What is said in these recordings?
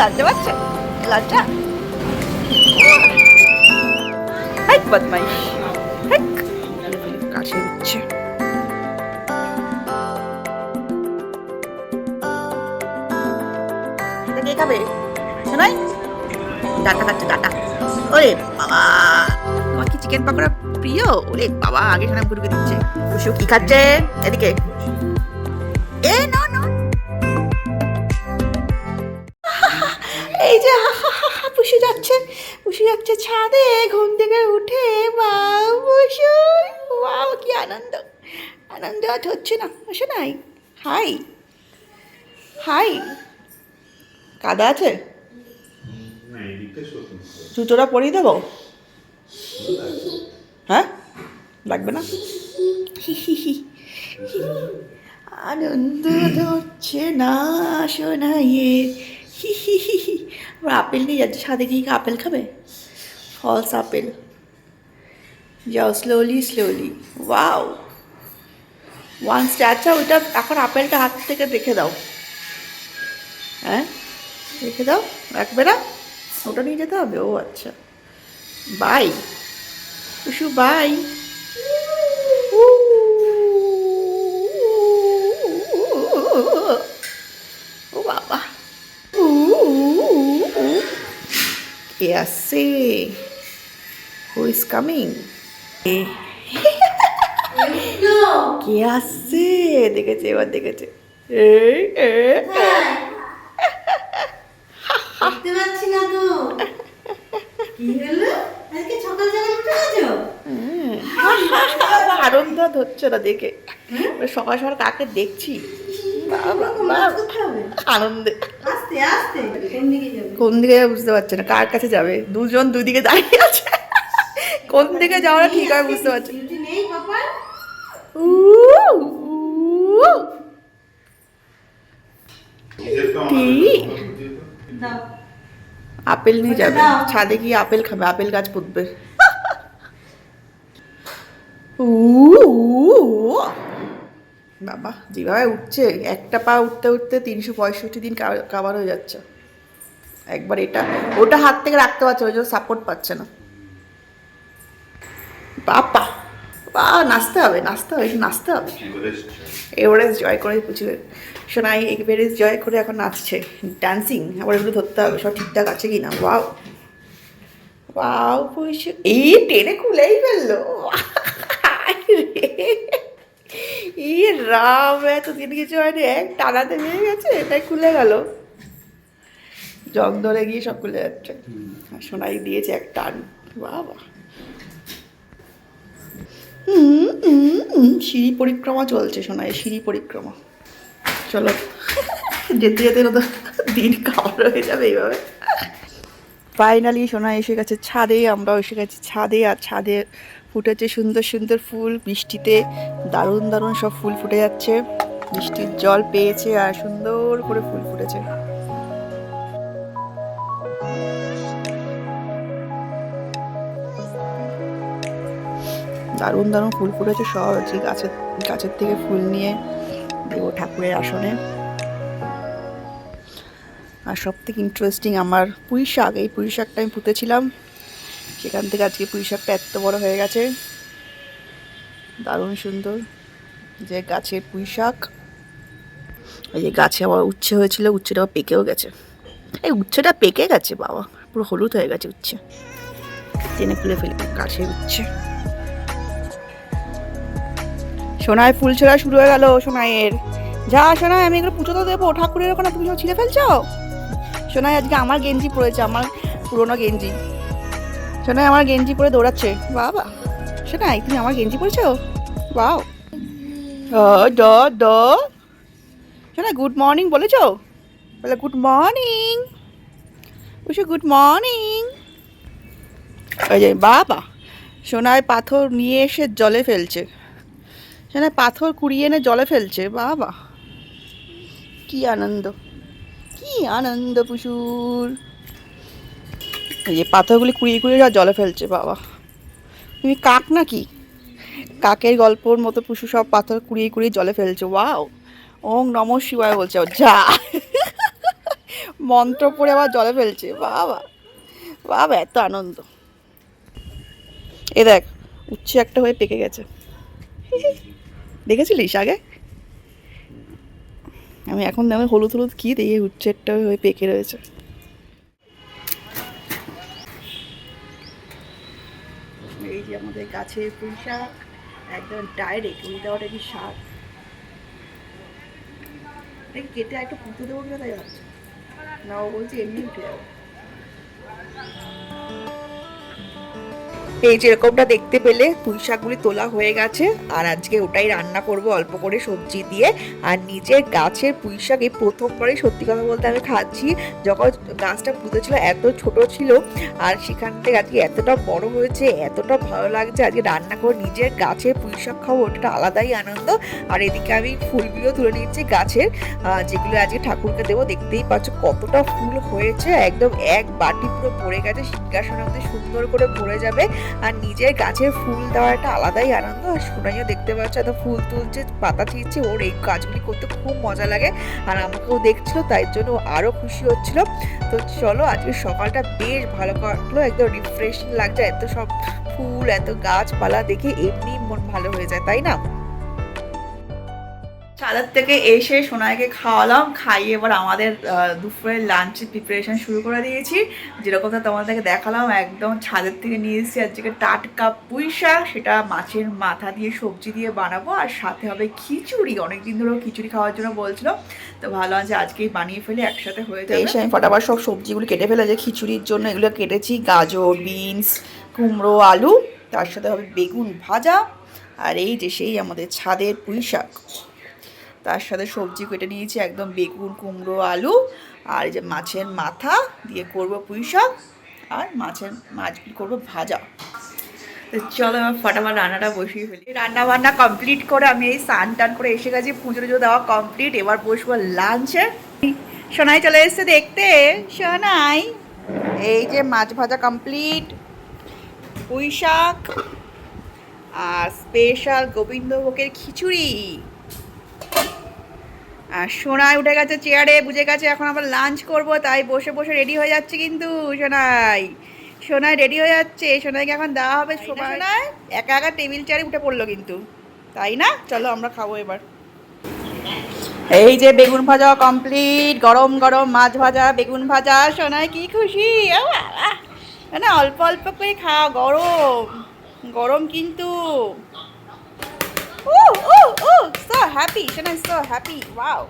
লজ্জা পাচ্ছে লজ্জা বদমাইশ কাছে উঠছে কে খাবে? শোনাই? ডাটা খাচ্ছে ডাটা ওরে বাবা। তোমার কি চিকেন পকোড়া প্রিয়? ওরে বাবা আগে খানা গুরুকে দিচ্ছে। কুসু কি খাচ্ছে? এদিকে। এ না। যাচ্ছে ছাদে ঘুম থেকে উঠে বাউ কি আনন্দ। আনন্দ আজ হচ্ছে না। আসে নাই হাই। হাই। কাদা আছে? জুতোটা পরিয়ে দেবো? হ্যাঁ? লাগবে না। আনন্দ হচ্ছে না শোনাইয়ে হি হি হি হি। আপেল নিয়ে যাচ্ছে। সাথে কি আপেল খাবে? ফলস আপেল যাও স্লোলি স্লোলি ওয়াও ওয়ান আচ্ছা ওইটা এখন আপেলটা হাত থেকে রেখে দাও। হ্যাঁ? রেখে দাও। রাখবে না ওটা নিয়ে যেতে হবে। ও আচ্ছা। বাই কুসু বাই কে আসছে হু ইজ কামিং কে আসছে দেখেছে এবার দেখেছে আনন্দ হচ্ছে না দেখে? সকাল সকাল কাকে দেখছি? আনন্দে। আস্তে আস্তে। কোন দিকে যাবে? বুঝতে পারছে না। কার কাছে যাবে? দুজন দুদিকে দাঁড়িয়ে আছে। কোন দিকে যাওয়াটা ঠিক হয় বুঝতে পারছে আপেল নিয়ে যাবে। ছাদে গিয়ে আপেল খাবে। আপেল গাছ পুঁতবে। উ, উ, বাবা, যেভাবে উঠছে, একটা পা উঠতে উঠতে তিনশো পঁয়ষট্টি দিন কাবার হয়ে যাচ্ছে। একবার এটা, ওটা হাত থেকে রাখতে পারছে ওই জন্য সাপোর্ট পাচ্ছে না। বাবা বা নাচতে হবে নাচতে হবে নাচতে হবে। এভারেস্ট জয় করে পুচুকে। শোনাই এভারেস্ট জয় করে এখন নাচছে ডান্সিং আবার এগুলো ধরতে হবে, সব ঠিকঠাক আছে কি না ওয়াও ওয়াও পুষু এই টেনে খুলেই ফেলল ই রাম এতদিন কিছু হয়নি। এক টানাতে হয়ে গেছে এটাই খুলে গেল। জং ধরে গিয়ে সব খুলে যাচ্ছে। আর সোনাই দিয়েছে এক টান। বাবা। সিঁড়ি পরিক্রমা চলছে সোনাই সিঁড়ি পরিক্রমা। চলো। যেতে যেতে তো দিন খাবার হয়ে যাবে এইভাবে। ফাইনালি সোনা এসে গেছে ছাদে আমরাও এসে গেছি ছাদে আর ছাদে ফুটেছে সুন্দর সুন্দর ফুল, বৃষ্টিতে দারুণ দারুণ সব ফুল ফুটে যাচ্ছে। বৃষ্টির জল পেয়েছে আর সুন্দর করে ফুল ফুটেছে। দারুণ দারুণ ফুল ফুটেছে সব গাছের গাছের থেকে ফুল নিয়ে দেব ঠাকুরের আসনে। আর সব থেকে ইন্টারেস্টিং আমার পুঁই শাক এই পুঁই শাকটা আমি পুঁতেছিলাম। সেখান থেকে আজকে পুঁই শাকটা এত বড় হয়ে গেছে। দারুণ সুন্দর। যে গাছের পুঁই শাক, এই যে গাছে আবার উচ্ছে হয়েছিল, উচ্ছেটা আবার পেকেও গেছে। এই উচ্ছেটা পেকে গেছে, বাবা। পুরো হলুদ হয়ে গেছে উচ্ছে। টেনে খুলে ফেলি গাছে উচ্ছে। সোনায় ফুল ছেঁড়া শুরু হয়ে গেল সোনাইয়ের। যা সোনাই, আমি এগুলো পুজো তো দেবো। ঠাকুরের ওখানে তুমি সব ছিঁড়ে ফেলছো? সোনাই, আজকে আমার গেঞ্জি পরেছে, আমার পুরোনো গেঞ্জি। সোনাই আমার গেঞ্জি পরে দৌড়াচ্ছে। বাবা সোনাই তুমি আমার গেঞ্জি পরেছো? বাও ড ড গুড মর্নিং বলেছ? বলে, গুড মর্নিং। বসে গুড মর্নিং। ওই যে, বাবা, সোনায় পাথর নিয়ে এসে জলে ফেলছে। সেখানে পাথর কুড়িয়ে এনে জলে ফেলছে, বাবা। কি আনন্দ কি আনন্দ পুষুর যে পাথরগুলি কুড়িয়ে কুড়িয়ে সব জলে ফেলছে, বাবা। তুমি কাক নাকি? কাকের গল্পর মতো পুষু সব পাথর কুড়িয়ে কুড়িয়ে জলে ফেলছে, ওয়াও। ওং নম শিবায় বলছে যা। মন্ত্র পড়ে আবার জলে ফেলছে, বাবা। বাবা, এত আনন্দ। এ দেখ, উচ্ছে একটা হয়ে পেকে গেছে। দেখেছিলিস আগে? আমি এখন আমি হলুদ হলুদ কি দিয়ে উচ্ছেরটা হয়ে পেকে রয়েছে। যে আমাদের গাছে পুঁই শাক, একদম ডাইরেক্ট উইদাউট এনি শাক? কেটে একটু পুঁতে দেবো কিনা তাই ভাবছি না, ও বলছে এমনি উঠে যাবে। এই যেরকমটা দেখতে পেলে পুঁই শাকগুলি তোলা হয়ে গেছে, আর আজকে ওটাই রান্না করব অল্প করে সবজি দিয়ে। আর নিজের গাছের পুঁই শাক এই প্রথমবারই সত্যি কথা বলতে আমি খাচ্ছি। যখন গাছটা পুঁতেছিল, এত ছোট ছিল, আর সেখান থেকে আজকে এতটা বড় হয়েছে, এতটা ভালো লাগছে, আজকে রান্না করে নিজের গাছের পুঁই শাক খাব ওটা আলাদাই আনন্দ। আর এদিকে আমি ফুলগুলো তুলে নিচ্ছি গাছের যেগুলো আজকে ঠাকুরকে দেবো। দেখতেই পাচ্ছ কতটা ফুল হয়েছে, একদম এক বাটি পুরো পড়ে গেছে সিংহাসনের মধ্যে সুন্দর করে ভরে যাবে। আর নিজের গাছের ফুল দেওয়ার একটা আলাদাই আনন্দ। আর সোনাইও দেখতে পাচ্ছ এত ফুল তুলছে, পাতা ছিঁড়ছে, ওর এই কাজগুলি করতে খুব মজা লাগে। আর আমাকেও দেখছিল, তাই জন্য আরও খুশি হচ্ছিল। তো চলো, আজকে সকালটা বেশ ভালো কাটলো, একদম রিফ্রেশিং লাগছে। এত সব ফুল, এত গাছপালা দেখে এমনি মন ভালো হয়ে যায়, তাই না? চাঁদের থেকে এসে সোনাইকে খাওয়ালাম খাইয়ে এবার আমাদের দুপুরের লাঞ্চের প্রিপারেশন শুরু করে দিয়েছি। যেরকমটা তোমাদেরকে দেখালাম একদম ছাদের থেকে নিয়ে এসেছি আজকে টাটকা পুঁই শাক সেটা মাছের মাথা দিয়ে সবজি দিয়ে বানাবো আর সাথে হবে খিচুড়ি। অনেকদিন ধরেও খিচুড়ি খাওয়ার জন্য বলছিল তো ভালো আছে আজকেই বানিয়ে ফেলে একসাথে হয়ে যাবে। এসে আমি ফটাফট সব সবজিগুলো কেটে ফেলে যে খিচুড়ির জন্য এগুলো কেটেছি গাজর বিনস কুমড়ো আলু তার সাথে হবে বেগুন ভাজা আর এই যে সেই আমাদের ছাদের পুঁই শাক তার সাথে সবজি কেটে নিয়েছি, একদম বেগুন, কুমড়ো, আলু আর এই যে মাছের মাথা দিয়ে করব পুঁই শাক আর মাছের মাছগুলি করব ভাজা। চলো আমার ফটাফট রান্নাটা বসিয়ে ফেলি। রান্না বান্না কমপ্লিট করে আমি এই স্নান টান করে এসে গেছি, পুজো টুজো দেওয়া কমপ্লিট এবার বসবো লাঞ্চে সোনাই চলে এসছে দেখতে, সোনাই। এই যে মাছ ভাজা কমপ্লিট পুঁই শাক আর স্পেশাল গোবিন্দভোগের খিচুড়ি। আর সোনাই উঠে গেছে চেয়ারে বুঝে গেছে এখন আবার লাঞ্চ করব তাই বসে বসে রেডি হয়ে যাচ্ছে কিন্তু সোনাই। সোনাই রেডি হয়ে যাচ্ছে সোনাইকে এখন দেওয়া হবে সোনাই? একা একা টেবিল চেয়ারে উঠে পড়ল কিন্তু। তাই না? চলো আমরা খাব এবার। এই যে বেগুন ভাজা কমপ্লিট গরম গরম মাছ ভাজা বেগুন ভাজা। সোনাই কি খুশি? না অল্প অল্প করে খাওয়া গরম। গরম কিন্তু। ও ও ও so happy Sonai so happy wow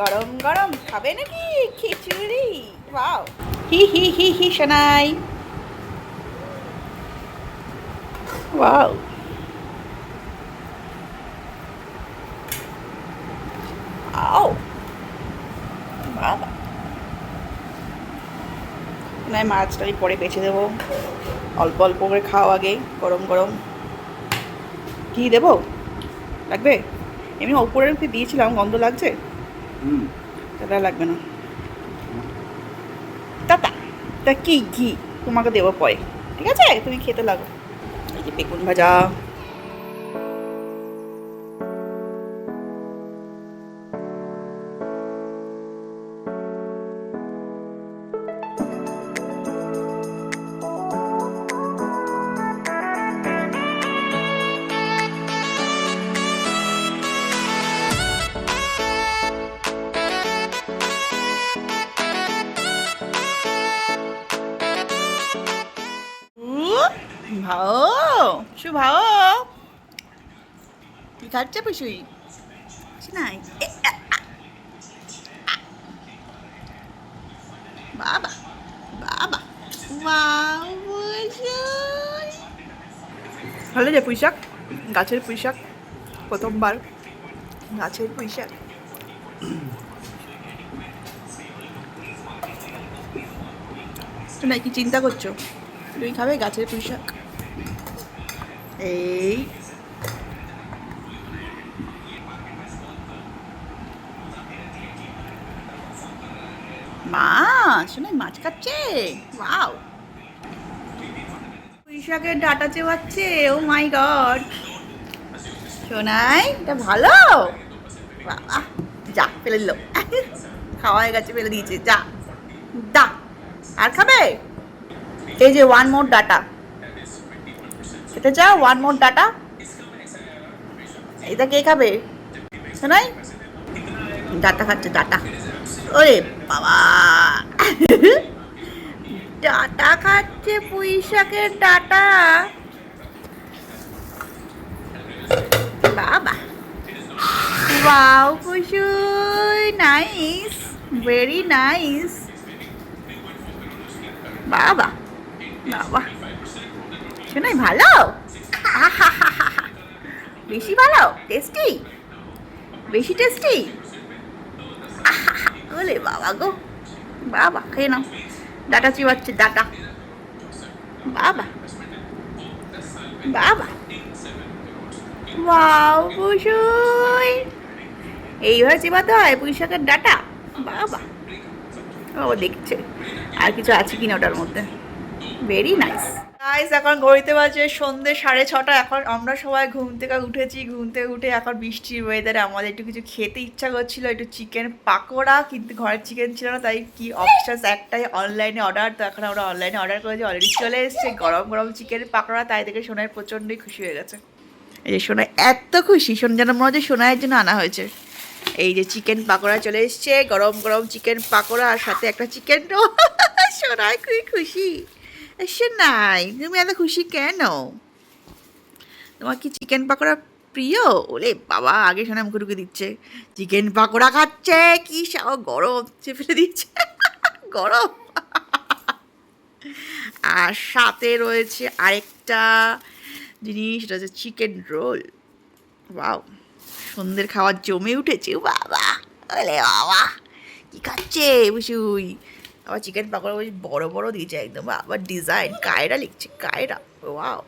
গরম গরম খাবে নাকি খিচুড়ি ওয়াও হি হি হি হি সোনাই ওয়াও আও বাবা না মাছটা পরে বেছে দেবো। অল্প অল্প করে খাও আগে। গরম গরম। কি দেবো? লাগবে? এমনি ওপরের কি দিয়েছিলাম গন্ধ লাগছে? হুম। সেটা লাগবে না। তাতা তা কি ঘি? তোমাকে দেবো পরে। ঠিক আছে? তুমি খেতে লাগো। এই যে বেগুন ভাজা। ভাও শু ভাও কি খাচ্ছে পুষুই নাই। বাবা বাবা। ভালো যে পুঁইশাক গাছের পুঁইশাক প্রথমবার গাছের পুঁইশাক। নাই কি চিন্তা করছ? তুমি খাবে গাছের পুঁই এই। মাছ শোনাই মাছ খাচ্ছে। ওয়াও। পুঁইশাকের ডাটা চেবাচ্ছে, ও মাই গড। শোনাই এটা ভালো? বাবা যা, ফেলে দিল। খাওয়া হয়ে গেছে, ফেলে দিয়েছে, যা, দা, আর খাবে? এই যে ওয়ান মোর ডাটা। খেতে চাও ওয়ান মোর ডাটা এটা কে খাবে? শোনাই? ডাটা খাচ্ছে ডাটা ওরে বাবা। ডাটা খাচ্ছে পুঁই শাকের ডাটা বাবা। ওয়াও কুসুই নাইস ভেরি নাইস বাবা বাবা। শোনাই ভালো? বেশি ভালো? টেস্টি? বেশি টেস্টি? বলে বাবা গো। বাবা, খেয়ে নাও। Data চিবাচ্ছে, data. বাবা। বাবা। ওয়াও কুসুই এইভাবে চিবাতে হয় পুঁই শাকের ডাটা? বাবা। ও, দেখছে। আর কিছু আছে কিনা ওটার মধ্যে? ভেরি নাইস গাইস এখন ঘড়িতে বাজে সন্ধে সাড়ে ছটা। এখন আমরা সবাই ঘুম থেকে উঠেছি। ঘুম থেকে উঠে এখন বৃষ্টির ওয়েদারে আমাদের একটু কিছু খেতে ইচ্ছা করছিল, একটু চিকেন পাকোড়া, কিন্তু ঘরের চিকেন ছিল না, তাই কি অপশাস একটাই অনলাইনে অর্ডার তো এখন আমরা অনলাইনে অর্ডার করেছি অলরেডি চলে এসেছে। গরম গরম চিকেন পাকোড়া, তাই দেখে সোনায় প্রচণ্ডই খুশি হয়ে গেছে। এই যে সোনায় এত খুশি শোন যেন মনে হচ্ছে সোনায়ের জন্য আনা হয়েছে। এই যে চিকেন পাকোড়া চলে এসছে, গরম গরম চিকেন পাকোড়া, আর সাথে একটা চিকেন সোনায় খুবই খুশি। সোনাই তুমি এত খুশি কেন? তোমার কি চিকেন পাকোড়া প্রিয়? ওলে বাবা, আগে শোনা মুখে দিচ্ছে। চিকেন পাকোড়া খাচ্ছে, কি সাও গরম, চেপে দিচ্ছে। গরম। আর সাথে রয়েছে আরেকটা জিনিস, সেটা হচ্ছে চিকেন রোল ওয়াও সন্ধ্যের খাবার জমে উঠেছে, বাবা। ওলে বাবা, কি খাচ্ছে, বুঝুই। আবার চিকেন পাকোড়া বেশ বড়ো বড় দিয়েছে একদম আবার ডিজাইন কায়রা লিখছে কায়রা ওয়াও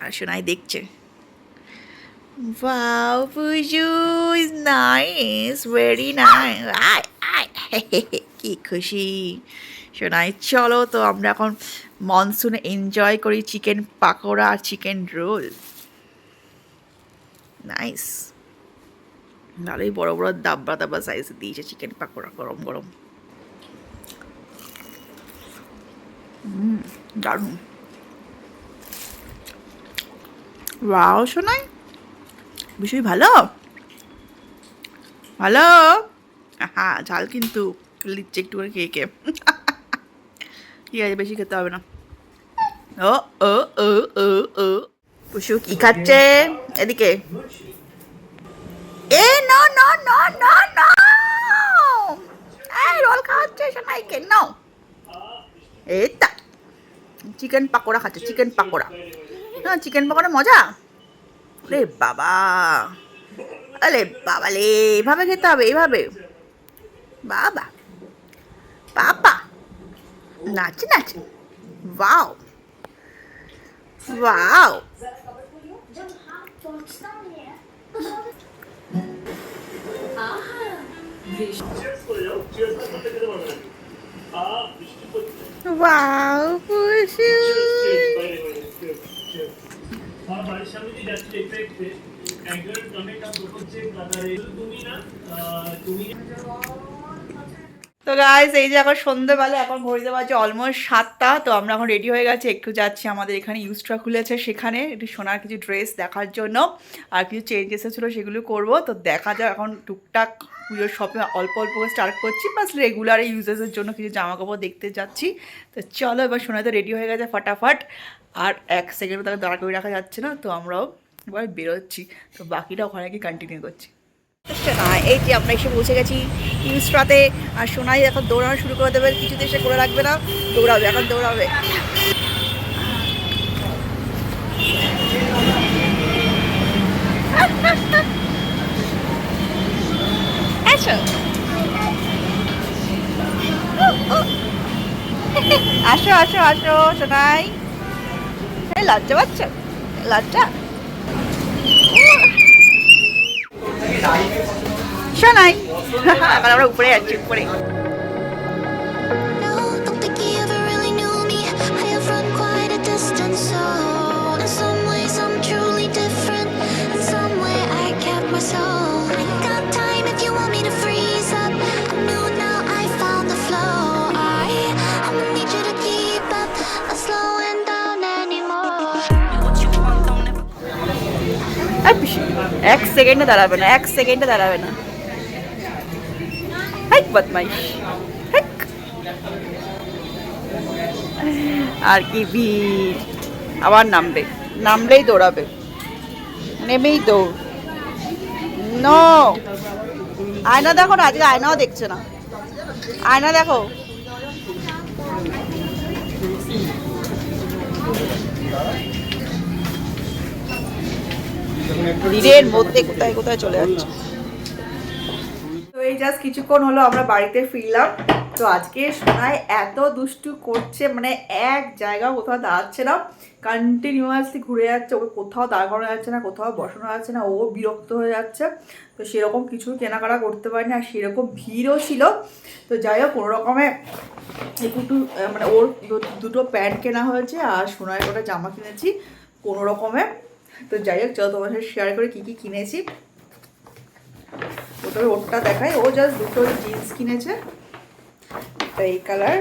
আর শোনাই দেখছে। Puju is nice, very nice. আয় আয় কি খুশি। শোনাই চলো তো আমরা এখন মনসুন এনজয় করি চিকেন পাকোড়া আর চিকেন রোল নাইস ভালোই বড় বড় দাব্বা দাব্বা সাইজ দিয়েছে চিকেন পাকোড়া গরম গরম হুম দারুণ। ওয়াও শোনাই বিষয় ভালো? ভালো? হ্যাঁ ঝাল কিন্তু। লিচ্ছে একটু করে খেয়ে খেয়ে। ঠিক আছে, বেশি খেতে হবে না। ও ও ও ও ও। পুষু কি খাচ্ছে? এদিকে। এ, no no no no no! এই, রোল খাওয়াচ্ছে শোনাইকে নো এই, তা। চিকেন পাকোড়া খাচ্ছে, চিকেন পাকোড়া। হ্যাঁ চিকেন পাকোড়া মজা? রে বাবা। আরে বাবা লে, এভাবে খেতে হবে এইভাবে বাবা। পাপা। নাচে নাচে। ওয়াও। ওয়াও। ওয়াও তো গাইজ এই যে এখন সন্ধ্যেবেলা এখন ঘড়িতে বাজে অলমোস্ট সাতটা, তো আমরা এখন রেডি হয়ে গেছি, একটু যাচ্ছি আমাদের এখানে ইউস্ট্রা খুলেছে সেখানে, একটু সোনার কিছু ড্রেস দেখার জন্য, আর কিছু চেঞ্জ এসেছিল সেগুলো করব, তো দেখা যাক এখন টুকটাক পুজোর শপে অল্প অল্প করে স্টার্ট করছি বাস রেগুলার ইউজেসের জন্য কিছু জামা কাপড় দেখতে যাচ্ছি। তো চলো এবার সোনা তো রেডি হয়ে গেছে ফটাফট। আর এক সেকেন্ডও তাকে দাঁড়া করে রাখা যাচ্ছে না, তো আমরাও এবার বেরোচ্ছি। তো বাকিটা ওখানে গিয়ে কন্টিনিউ করছি। না এই যে আমরা এসে পৌঁছে গেছি ইউস্ট্রাতে আর সোনাই এখন দৌড়ানো শুরু করে দেবে, কিছুতে এসে করে রাখবে না, দৌড়াবে, এখন দৌড়াবে। আসো আসো আসো আসো সোনাই। লজ্জা পাচ্ছ? লজ্জা? শোনাই এখন আমরা উপরে যাচ্ছি উপরে। এক সেকেন্ডে দাঁড়াবে না, এক সেকেন্ডে দাঁড়াবে না। হাইক বদমাইশ হাইক। আর কি ভিড় আবার নামবে, নামলেই দৌড়াবে। নেমেই দৌড়। নো। আয়না দেখো না, আজকে আয়নাও দেখছে না। আয়না দেখো। ভিড়ের মধ্যে কোথায় কোথায় চলে যাচ্ছে। তো এই জাস্ট কিছুক্ষণ হলো আমরা বাড়িতে ফিরলাম। তো আজকে সোনায় এত দুষ্টু করছে মানে এক জায়গা কোথাও দাঁড়াচ্ছে না। কন্টিনিউয়াসলি ঘুরে যাচ্ছে, ওকে কোথাও দাঁড় করানো যাচ্ছে না, কোথাও বসানো যাচ্ছে না, ও বিরক্ত হয়ে যাচ্ছে। তো সেরকম কিছু কেনাকাটা করতে পারিনি আর সেরকম ভিড়ও ছিল। তো যাই হোক, কোনো রকমে একটু মানে ওর দুটো প্যান্ট কেনা হয়েছে আর সোনায় ওটা জামা কিনেছি। কোনো রকমে তো যাই হোক, চলো তোমার সাথে শেয়ার করে কী কী কিনেছি। ওটা ওরটা দেখাই। ও জাস্ট দুটো জিন্স কিনেছে। একটা এই কালার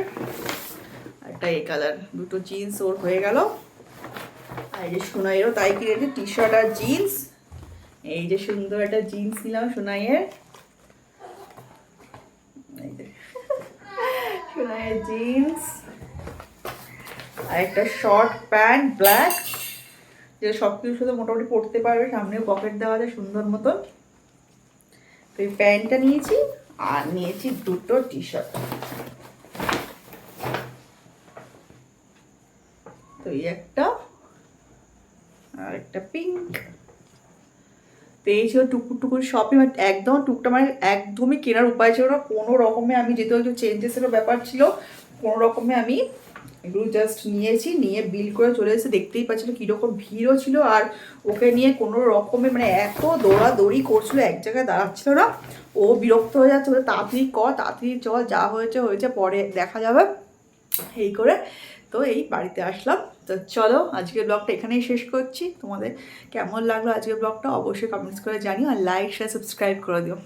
একটা এই কালার দুটো জিন্স ওর হয়ে গেল। আর যে সোনাইয়েরও তাই কিনেছে টি শার্ট আর জিন্স এই যে সুন্দর একটা জিন্স নিলাম সোনাইয়ের। সোনাইয়ের জিন্স আর একটা শর্ট প্যান্ট ব্ল্যাক যে সব কিছুর সাথে মোটামুটি পরতে পারবে, সামনেও পকেট দেওয়া আছে সুন্দর মতন। তো এই প্যান্টটা নিয়েছি, আর নিয়েছি দুটো টি শার্ট তো এই একটা, আর একটা পিঙ্ক তো এই ছিল টুকুর টুকুর শপিং একদম টুকটা মানে একদমই কেনার উপায় ছিল না। কোনো রকমে আমি যেহেতু একটু চেঞ্জেসেরও ব্যাপার ছিল, কোনো রকমে আমি এগুলো জাস্ট নিয়েছি, নিয়ে বিল করে চলে এসে দেখতেই পাচ্ছিল কীরকম ভিড়ও ছিল আর ওকে নিয়ে কোনো রকমে মানে এত দৌড়াদৌড়ি করছিল, এক জায়গায় দাঁড়াচ্ছিল না। ও বিরক্ত হয়ে যাচ্ছে তাড়াতাড়ি কর তাড়াতাড়ি চল, যা হয়েছে হয়েছে, পরে দেখা যাবে। এই করে তো এই বাড়িতে আসলাম। তো চলো, আজকের ব্লগটা এখানেই শেষ করছি। তোমাদের কেমন লাগল আজকের ব্লগটা অবশ্যই কমেন্টস করে জানিও আর লাইক শেয়ার সাবস্ক্রাইব করে দিও।